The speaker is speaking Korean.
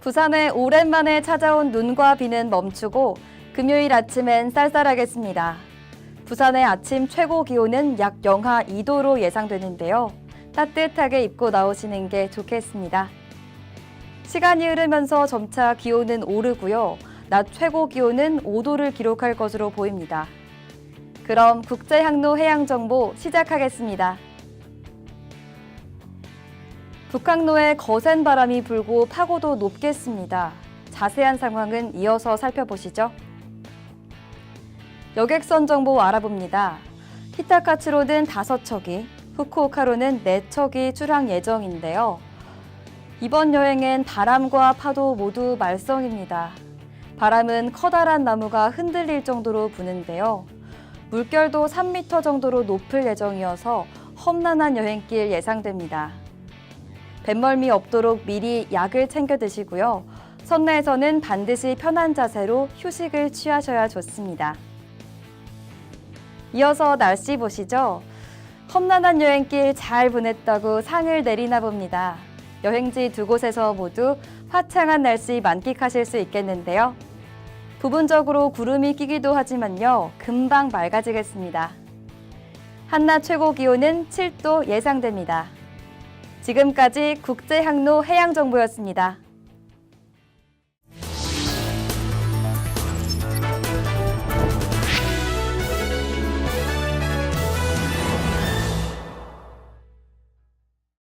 부산에 오랜만에 찾아온 눈과 비는 멈추고 금요일 아침엔 쌀쌀하겠습니다. 부산의 아침 최고 기온은 약 영하 2도로 예상되는데요. 따뜻하게 입고 나오시는 게 좋겠습니다. 시간이 흐르면서 점차 기온은 오르고요. 낮 최고 기온은 5도를 기록할 것으로 보입니다. 그럼 국제항로 해양정보 시작하겠습니다. 북항로에 거센 바람이 불고 파고도 높겠습니다. 자세한 상황은 이어서 살펴보시죠. 여객선 정보 알아봅니다. 히타카츠로는 5척이, 후쿠오카로는 4척이 출항 예정인데요. 이번 여행엔 바람과 파도 모두 말썽입니다. 바람은 커다란 나무가 흔들릴 정도로 부는데요. 물결도 3m 정도로 높을 예정이어서 험난한 여행길 예상됩니다. 뱃멀미 없도록 미리 약을 챙겨 드시고요. 선내에서는 반드시 편한 자세로 휴식을 취하셔야 좋습니다. 이어서 날씨 보시죠. 험난한 여행길 잘 보냈다고 상을 내리나 봅니다. 여행지 두 곳에서 모두 화창한 날씨 만끽하실 수 있겠는데요. 부분적으로 구름이 끼기도 하지만요. 금방 맑아지겠습니다. 한낮 최고 기온은 7도 예상됩니다. 지금까지 국제항로 해양정보였습니다.